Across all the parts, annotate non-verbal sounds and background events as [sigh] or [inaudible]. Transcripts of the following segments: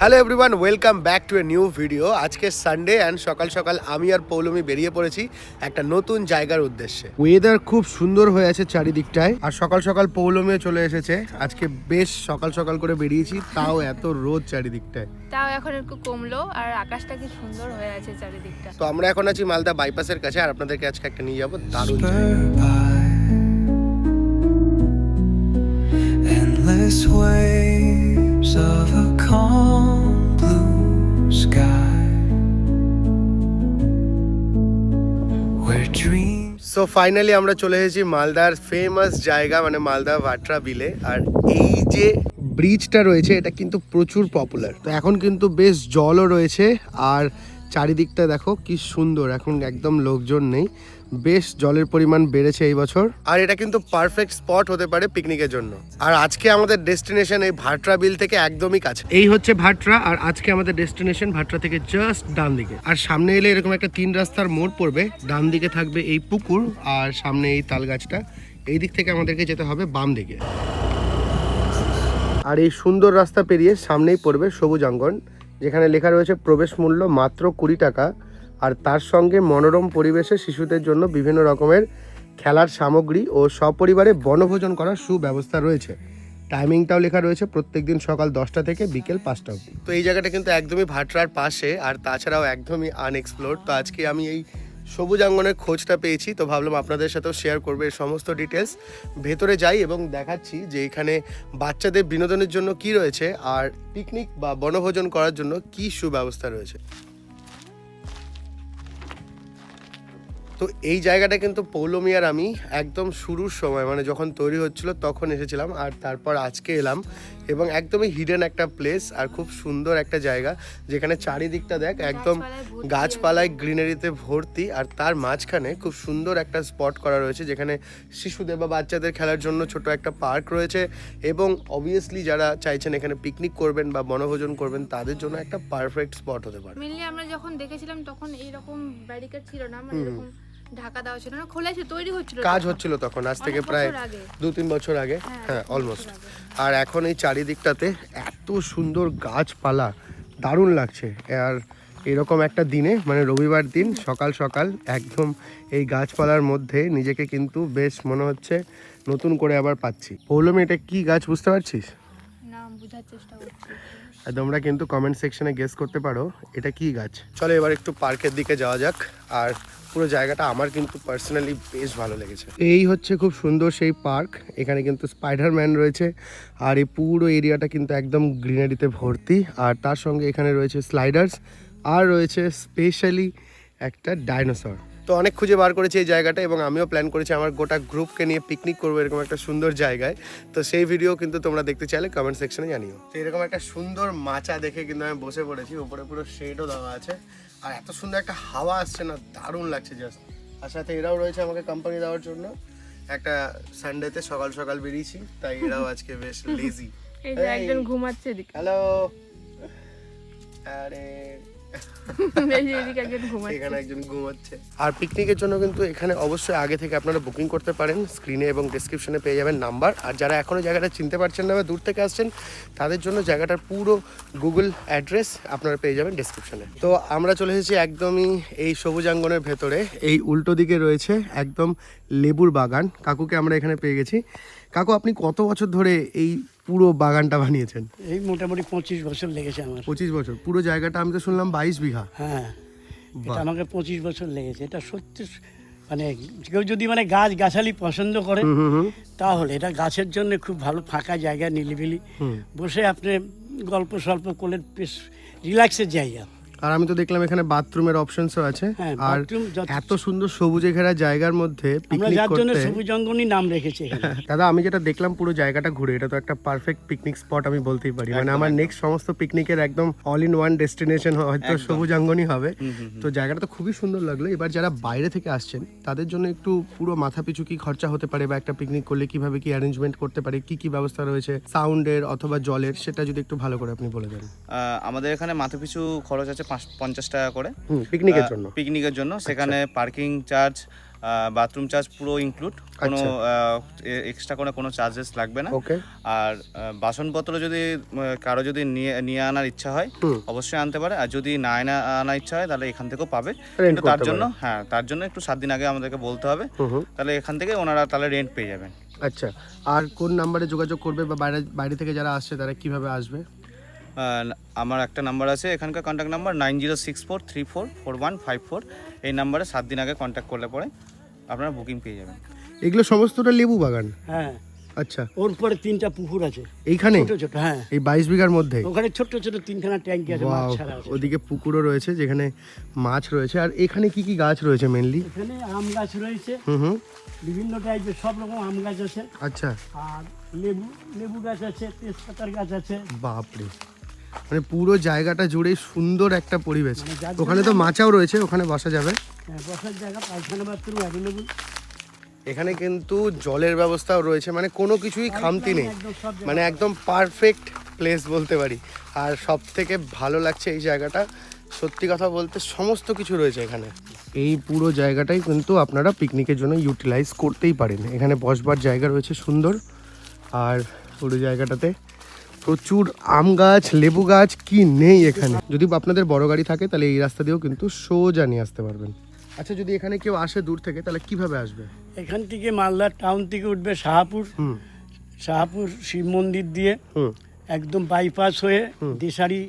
Hello everyone welcome back to a new video আজকে Sunday and সকাল সকাল আমি আর পৌলমি বেরিয়ে পড়েছি একটা নতুন জায়গার উদ্দেশ্যে। ওয়েদার খুব সুন্দর হয়ে আছে চারিদিকটায় আর সকাল সকাল পৌলমিও চলে এসেছে। আজকে বেশ সকাল সকাল করে বেরিয়েছি তাও এত রোদ চারিদিকটায়। তাও এখন একটু কমলো আর আকাশটা কি সুন্দর হয়ে আছে চারিদিকটা। তো আমরা এখন আছি মালদা বাইপাসের কাছে আর আপনাদেরকে আজকে একটা নিয়ে যাব দারুণ জায়গা। Endless waves of a calm so finally আমরা চলে এসেছি মালদার ফেমাস জায়গা মানে মালদা ভাটরা বিলে আর এই যে ব্রিজটা রয়েছে, এটা কিন্তু প্রচুর পপুলার তো এখন কিন্তু বেশ জলও রয়েছে, আর চারিদিকটা দেখো কি সুন্দর, এখন একদম লোকজন নেই। বেশ জলের পরিমাণ বেড়েছে এই বছর। আর এটা কিন্তু পারফেক্ট স্পট হতে পারে পিকনিকের জন্য। আর আজকে আমাদের ডেস্টিনেশন এই ভাটরা বিল থেকে একদমই কাছে। এই হচ্ছে ভাটরা, আর আজকে আমাদের ডেস্টিনেশন ভাটরা থেকে জাস্ট ডান দিকে। আর সামনে এলে এরকম একটা তিন রাস্তার মোড় পড়বে। ডান দিকে থাকবে এই পুকুর, আর সামনে এই তাল গাছটা। এই দিক থেকে আমাদেরকে যেতে হবে বাম দিকে। আর এই সুন্দর রাস্তা পেরিয়ে সামনেই পড়বে সবুজ অঙ্গন যেখানে লেখা রয়েছে, প্রবেশ মূল্য মাত্র কুড়ি টাকা। আর তার সঙ্গে মনোরম পরিবেশে শিশুদের জন্য বিভিন্ন রকমের খেলার সামগ্রী ও সপরিবারে বনভোজন করার সুব্যবস্থা রয়েছে। টাইমিংটাও লেখা রয়েছে প্রত্যেক দিন সকাল দশটা থেকে বিকেল পাঁচটা অবধি। তো এই জায়গাটা কিন্তু একদমই ভাটরার পাশে, আর তাছাড়াও একদমই আনএক্সপ্লোর তো আজকে আমি এই সবুজ আঙ্গনের খোঁজটা পেয়েছি, তো ভাবলাম আপনাদের সাথেও শেয়ার করবে এই সমস্ত ডিটেলস ভেতরে যাই এবং দেখাচ্ছি যে এখানে বাচ্চাদের বিনোদনের জন্য কি রয়েছে আর পিকনিক বা বনভোজন করার জন্য কি সুব্যবস্থা রয়েছে। তো এই জায়গাটা কিন্তু পৌলমি আর আমি একদম শুরুর সময় মানে যখন তৈরি হচ্ছিল তখন এসেছিলাম আর তারপর আজকে এলাম এবং একদমই হিডেন একটা প্লেস আর খুব সুন্দর একটা জায়গা। যেখানে চারিদিকটা দেখ একদম গাছপালায় গ্রিনারিতে ভর্তি আর তার মাঝখানে খুব সুন্দর একটা স্পট করা রয়েছে যেখানে শিশুদের বা বাচ্চাদের খেলার জন্য ছোট একটা পার্ক রয়েছে এবং অবভিয়াসলি যারা চাইছেন এখানে পিকনিক করবেন বা বনভোজন করবেন তাদের জন্য একটা পারফেক্ট স্পট হতে পারে। মেনলি আমরা যখন দেখেছিলাম তখন এইরকম ব্যারিকেড ছিল না মানে এরকম ঢাকা দেওয়া ছিল না খোলা ছিল তৈরি হচ্ছিল কাজ হচ্ছিল তখন আজ থেকে প্রায় দু তিন বছর আগে। হ্যাঁ, হ্যাঁ অলমোস্ট আর এখন এই চারিদিকটাতে এত সুন্দর গাছপালা দারুণ লাগছে। আর এরকম একটা দিনে মানে রবিবার দিন সকাল সকাল একদম এই গাছপালার মধ্যে নিজেকে কিন্তু বেশ মনে হচ্ছে নতুন করে আবার পাচ্ছি। পৌলমি এটা কি গাছ বুঝতে পারছিস? তোমরা কিন্তু কমেন্ট সেকশনে গেস করতে পারো এটা কি গাছ? চলো এবার একটু পার্কের দিকে যাওয়া যাক। আর পুরো জায়গাটা আমার কিন্তু পার্সোনালি বেশ ভালো লেগেছে। এই হচ্ছে খুব সুন্দর সেই পার্ক, এখানে কিন্তু স্পাইডারম্যান রয়েছে, আর এই পুরো এরিয়াটা কিন্তু একদম গ্রিনারিতে ভর্তি, আর তার সঙ্গে এখানে রয়েছে স্লাইডার্স, আর রয়েছে স্পেশালি একটা ডাইনোসর। তো অনেক খুঁজে বার করেছি এই জায়গাটা এবং আমিও প্ল্যান করেছি আমার গোটা গ্রুপকে নিয়ে পিকনিক করব এরকম একটা সুন্দর জায়গায়। তো সেই ভিডিও কিন্তু তোমরা দেখতে চাইলে কমেন্ট সেকশনে জানিও। তো এরকম একটা সুন্দর মাচা দেখে কিন্তু আমি বসে পড়েছি উপরে পুরো শেডও দেওয়া আছে। আর এত সুন্দর একটা হাওয়া আসছে না দারুণ লাগছে জাস্ট আর সাথে এরাও রয়েছে আমাকে কোম্পানি দেওয়ার জন্য। একটা সানডেতে সকাল সকাল বেরিয়েছি তাই এরাও আজকে বেশ লেজি এই যে। একজন ঘুমাচ্ছে এদিকে। হ্যালো আরে। এখানে একজন ঘুমাচ্ছে। আর পিকনিকের জন্য কিন্তু এখানে অবশ্যই আগে থেকে আপনারা বুকিং করতে পারেন। স্ক্রিনে এবং ডেসক্রিপশনে পেয়ে যাবেন নাম্বার আর যারা এখনও জায়গাটা চিনতে পারছেন না বা দূর থেকে আসছেন তাদের জন্য জায়গাটার পুরো গুগল অ্যাড্রেস আপনারা পেয়ে যাবেন ডেসক্রিপশনে তো আমরা চলে এসেছি একদমই এই সবুজাঙ্গনের ভেতরে। এই উল্টো দিকে রয়েছে একদম লেবুর বাগান। কাকুকে আমরা এখানে পেয়ে গেছি। কাকু আপনি কত বছর ধরে এই পুরো বাগানটা বানিয়েছেন। এই মোটামুটি পঁচিশ বছর লেগেছে আমার। পঁচিশ বছর। পুরো জায়গাটা আমি তো শুনলাম বাইশ বিঘা। হ্যাঁ। এটা আমাকে পঁচিশ বছর লেগেছে। এটা সত্যি মানে কেউ যদি মানে গাছ গাছালি পছন্দ করে তাহলে এটা গাছের জন্য খুব ভালো ফাঁকা জায়গা নিলিবিলি। বসে আপনি গল্প সল্প করলে বেশ রিল্যাক্সের জায়গা। আর আমি তো দেখলাম এখানে বাথরুমের অপশনসও আছে। হ্যাঁ, আর এত সুন্দর সবুজে ঘেরা জায়গার মধ্যে আমরা পিকনিক যার জন্য করতে সবুজ অঙ্গনই নাম রেখেছি এখানে। [laughs] দাদা আমি যেটা দেখলাম পুরো জায়গাটা ঘুরে এটা তো একটা পারফেক্ট পিকনিক স্পট আমি বলতেই পারি। মানে আমার নেক্সট সমস্ত পিকনিকের একদম অল ইন ওয়ান ডেস্টিনেশন হয়তো সবুজ অঙ্গনই হবে। তো জায়গাটা তো খুবই সুন্দর লাগল। এবার যারা বাইরে থেকে আসছেন তাদের জন্য একটু পুরো মাথা পিছু কি খরচা হতে পারে বা একটা পিকনিক করলে কীভাবে কি অ্যারেঞ্জমেন্ট করতে পারে কি কি ব্যবস্থা রয়েছে সাউন্ডের অথবা জলের সেটা যদি একটু ভালো করে আপনি বলে দেন। আহ, আমাদের এখানে মাথাপিছু খরচ আছে পঞ্চাশ টাকা করে। পিকনিকের জন্য। পিকনিকের জন্য। সেখানে পার্কিং চার্জ বাথরুম চার্জ পুরো ইনক্লুড কোনো আচ্ছা। এক্সট্রা করে কোনো চার্জেস লাগবে না। আর বাসনপত্র যদি কারও যদি নিয়ে নিয়ে আনার ইচ্ছা হয়। অবশ্যই আনতে পারে। আর যদি না এনে আনার ইচ্ছা হয় তাহলে এখান থেকেও পাবে। কিন্তু তার জন্য হ্যাঁ তার জন্য একটু সাত দিন আগে আমাদেরকে বলতে হবে। তাহলে এখান থেকে ওনারা তাহলে রেন্ট পেয়ে যাবেন। আচ্ছা। আর কোন নাম্বারে যোগাযোগ করবে বা বাইরে বাইরে থেকে যারা আসছে তারা কীভাবে আসবে? আমার একটা নাম্বার আছে এখানকার contact number nine zero six four three four four one five four এই নাম্বারে সাত দিন আগে কন্ট্যাক্ট করলে পরে আপনারা বুকিং পেয়ে যাবেন। এগুলো সমস্তটা লেবু বাগান? হ্যাঁ। আচ্ছা। ওর পরে তিনটা পুকুর আছে। এইখানে? ছোট ছোট হ্যাঁ। এই বাইশ বিঘার মধ্যে? ওখানে ছোট ছোট তিনখানা ট্যাঙ্কি আছে মাছ ছাড়া আছে। ওদিকে পুকুরও রয়েছে যেখানে মাছ রয়েছে। আর এখানে কি কি গাছ রয়েছে মেনলি এখানে আম গাছ রয়েছে। হুম হুম। বিভিন্ন টাইপের সব রকম আম গাছ আছে। আচ্ছা। আর লেবু লেবু গাছ আছে তেজপাতার গাছ আছে। বাপরে। মানে পুরো জায়গাটা জুড়েই সুন্দর একটা পরিবেশ। মানে ওখানে তো মাচাও রয়েছে ওখানে বসা যাবে। হ্যাঁ, বসার জায়গা পায়খানা বাথরুম অ্যাভেলেবল এখানে কিন্তু জলের ব্যবস্থাও রয়েছে মানে কোনো কিছুই খামতি নেই। মানে একদম পারফেক্ট প্লেস বলতে পারি। আর সব থেকে ভালো লাগছে এই জায়গাটা সত্যি কথা বলতে সমস্ত কিছু রয়েছে এখানে। এই পুরো জায়গাটাই কিন্তু আপনারা পিকনিকের জন্য ইউটিলাইজ করতেই পারেন। এখানে বসবার জায়গা রয়েছে সুন্দর। আর পুরো জায়গাটাতে প্রচুর আম গাছ লেবু গাছ কি নেই এখানে? যদি আপনাদের বড় গাড়ি থাকে তাহলে এই রাস্তা দিয়েও কিন্তু সোজা নিয়ে আসতে পারবেন। আচ্ছা যদি এখানে কেউ আসে দূর থেকে তাহলে কীভাবে আসবে? এখান থেকে মালদার টাউন থেকে উঠবে শাহাপুর। শাহাপুর শিব মন্দির দিয়ে একদম বাইপাস হয়ে দিশারি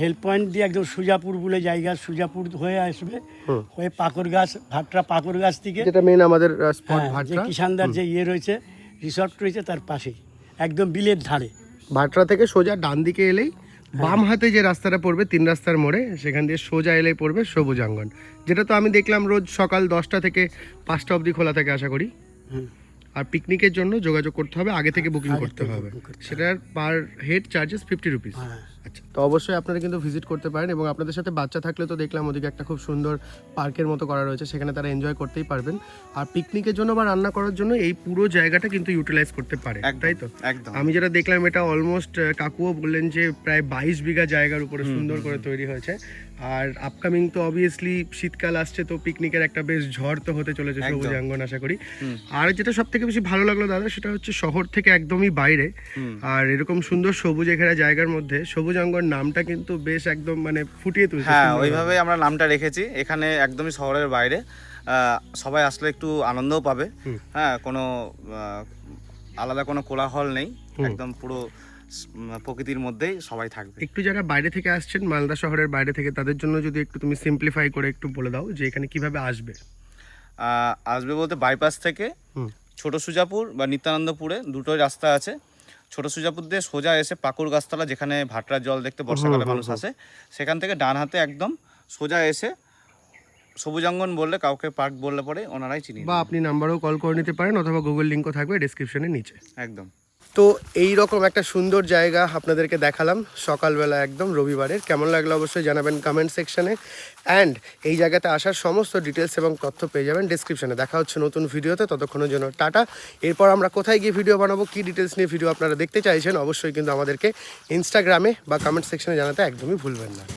হেল্প পয়েন্ট দিয়ে একদম সুজাপুর বলে জায়গা সুজাপুর হয়ে আসবে। হয়ে পাকর গাছ ভাটরা পাকর গাছ থেকে। যেটা মেন আমাদের স্পট হ্যাঁ, ভাটরা। কিষানদার যে ইয়ে রয়েছে রিসর্ট রয়েছে তার পাশেই। একদম বিলের ধারে। ভাটরা থেকে সোজা ডান দিকে এলেই বাম হাতে যে রাস্তাটা পড়বে তিন রাস্তার মোড়ে সেখান দিয়ে সোজা এলেই পড়বে সবুজাঙ্গন যেটা তো আমি দেখলাম রোজ সকাল দশটা থেকে পাঁচটা অবধি খোলা থাকে আশা করি। আর পিকনিকের জন্য যোগাযোগ করতে হবে আগে থেকে বুকিং করতে হবে। সেটার per head charges fifty rupees হ্যাঁ। আচ্ছা তো অবশ্যই আপনারা কিন্তু ভিজিট করতে পারেন এবং আপনাদের সাথে বাচ্চা থাকলে তো দেখলাম ওদিকে একটা খুব সুন্দর পার্কের মতো করা রয়েছে সেখানে তারা এনজয় করতেই পারবেন। আর পিকনিকের জন্য বা রান্না করার জন্য এই পুরো জায়গাটা কিন্তু ইউটিলাইজ করতে পারে তাই তো? একদম। আমি যেটা দেখলাম এটা অলমোস্ট কাকুও বললেন যে প্রায় বাইশ বিঘা জায়গার উপরে সুন্দর করে তৈরি হয়েছে। আর আপকামিং তো অবভিয়াসলি শীতকাল আসছে তো পিকনিকের একটা বেশ ঝড় তো হতে চলেছে সবুজ আঙ্গন আশা করি। আর যেটা সব থেকে বেশি ভালো লাগল দাদা সেটা হচ্ছে শহর থেকে একদমই বাইরে। আর এরকম সুন্দর সবুজে ঘেরা জায়গার মধ্যে সবুজ অঙ্গন নামটা কিন্তু বেশ একদম মানে ফুটিয়ে তুলছে হ্যাঁ। ওইভাবেই আমরা নামটা রেখেছি। এখানে একদমই শহরের বাইরে। সবাই আসলে একটু আনন্দও পাবে। হ্যাঁ কোনো আলাদা কোনো কোলাহল নেই। একদম পুরো প্রকৃতির মধ্যেই সবাই থাকবে। একটু যারা বাইরে থেকে আসছেন মালদা শহরের বাইরে থেকে তাদের জন্য যদি একটু তুমি সিম্পলিফাই করে একটু বলে দাও যে এখানে কীভাবে আসবে। আসবে বলতে বাইপাস থেকে। ছোট সুজাপুর বা নিত্যানন্দপুরে দুটোই রাস্তা আছে। ছোট সুজাপুর দিয়ে সোজা এসে পাকুর গাছতলা যেখানে ভাটরার জল দেখতে বর্ষাকালে মানুষ আসে সেখান থেকে ডান হাতে একদম সোজা এসে সবুজাঙ্গন বললে কাউকে পার্ক বললে পরে ওনারাই চিনি বা আপনি নাম্বারও কল করে নিতে পারেন অথবা গুগল লিঙ্কও থাকবে ডিসক্রিপশনের নিচে। একদম। তো এই রকম একটা সুন্দর জায়গা আপনাদেরকে দেখালাম সকালবেলা একদম রবিবারের। কেমন লাগল অবশ্যই জানাবেন কমেন্ট সেকশানে অ্যান্ড এই জায়গাতে আসার সমস্ত ডিটেলস এবং তথ্য পেয়ে যাবেন ডিসক্রিপশনে দেখা হচ্ছে নতুন ভিডিওতে, ততক্ষণের জন্য টাটা। এরপর আমরা কোথায় গিয়ে ভিডিও বানাবো, কী ডিটেলস নিয়ে ভিডিও আপনারা দেখতে চাইছেন, অবশ্যই কিন্তু আমাদেরকে ইনস্টাগ্রামে বা কমেন্ট সেকশানে জানাতে একদমই ভুলবেন না।